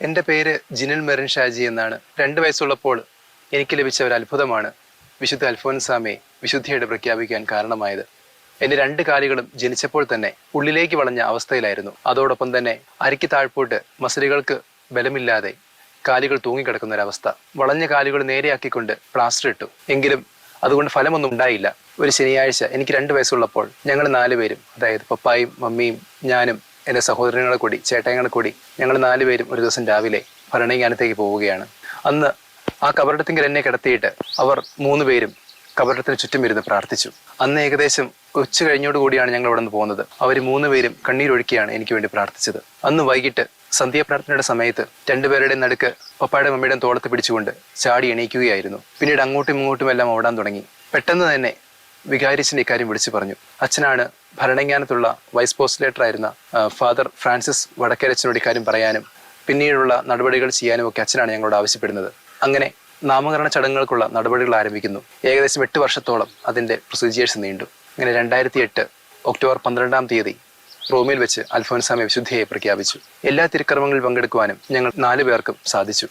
എന്റെ പേര് ജിനിൽ മെറിൻ ഷാജി എന്നാണ്. രണ്ട് വയസ്സുള്ളപ്പോൾ എനിക്ക് ലഭിച്ച ഒരു അത്ഭുതമാണ് വിശുദ്ധ അൽഫോൻസാമയെ വിശുദ്ധിയുടെ പ്രഖ്യാപിക്കാൻ കാരണമായത്. എന്റെ രണ്ട് കാലുകളും ജനിച്ചപ്പോൾ തന്നെ ഉള്ളിലേക്ക് വളഞ്ഞ അവസ്ഥയിലായിരുന്നു. അതോടൊപ്പം തന്നെ അരിക്ക് താഴ്പോട്ട് മസിലുകൾക്ക് ബലമില്ലാതെ കാലുകൾ തൂങ്ങിക്കിടക്കുന്ന ഒരവസ്ഥ വളഞ്ഞ കാലുകൾ നേരെയാക്കിക്കൊണ്ട് പ്ലാസ്റ്റർ ഇട്ടു. എങ്കിലും അതുകൊണ്ട് ഫലമൊന്നും ഉണ്ടായില്ല. ഒരു ശനിയാഴ്ച എനിക്ക് രണ്ട് വയസ്സുള്ളപ്പോൾ ഞങ്ങൾ നാലുപേരും അതായത് പപ്പായും മമ്മിയും ഞാനും എന്റെ സഹോദരങ്ങളെ കൂടി ചേട്ടങ്ങളെ കൂടി ഞങ്ങൾ നാലുപേരും ഒരു ദിവസം രാവിലെ ഭരണങ്ങാനത്തേക്ക് പോവുകയാണ്. അന്ന് ആ കബറിടത്തിങ്കിൽ എന്നെ കിടത്തിയിട്ട് അവർ മൂന്ന് പേരും കബറിടത്തിന് ചുറ്റും ഇരുന്ന് പ്രാർത്ഥിച്ചു. അന്ന് ഏകദേശം ഉച്ച കഴിഞ്ഞോടുകൂടിയാണ് ഞങ്ങൾ ഇവിടെ നിന്ന് പോകുന്നത്. അവർ മൂന്ന് പേരും കണ്ണീരൊഴുക്കിയാണ് എനിക്ക് വേണ്ടി പ്രാർത്ഥിച്ചത്. അന്ന് വൈകിട്ട് സന്ധ്യാപ്രാർത്ഥനയുടെ സമയത്ത് രണ്ടുപേരുടെ നടുക്ക് പപ്പായുടെ മമ്മിയുടെ തോളത്ത് പിടിച്ചുകൊണ്ട് ചാടി എണീക്കുകയായിരുന്നു. പിന്നീട് അങ്ങോട്ടും ഇങ്ങോട്ടും എല്ലാം ഓടാൻ തുടങ്ങി. പെട്ടെന്ന് തന്നെ വികാരിച്ചിന്റെ ഇക്കാര്യം വിളിച്ചു പറഞ്ഞു. അച്ഛനാണ് ഭരണങ്ങാനത്തുള്ള വൈസ് പോസ്റ്റിലേറ്റർ ആയിരുന്ന ഫാദർ ഫ്രാൻസിസ് വടക്കേരച്ചനോട് ഇക്കാര്യം പറയാനും പിന്നീടുള്ള നടപടികൾ ചെയ്യാനും ഒക്കെ അച്ഛനാണ് ഞങ്ങളോട് ആവശ്യപ്പെടുന്നത്. അങ്ങനെ നാമകരണ ചടങ്ങുകൾക്കുള്ള നടപടികൾ ആരംഭിക്കുന്നു. ഏകദേശം എട്ട് വർഷത്തോളം അതിന്റെ പ്രൊസീജിയേഴ്സ് നീണ്ടു. അങ്ങനെ രണ്ടായിരത്തി എട്ട് ഒക്ടോബർ പന്ത്രണ്ടാം തീയതി റോമിൽ വെച്ച് അൽഫോൻസാമെ വിശുദ്ധിയെ പ്രഖ്യാപിച്ചു. എല്ലാ തിരുക്കർമ്മങ്ങളിൽ പങ്കെടുക്കുവാനും ഞങ്ങൾ നാലു പേർക്കും സാധിച്ചു.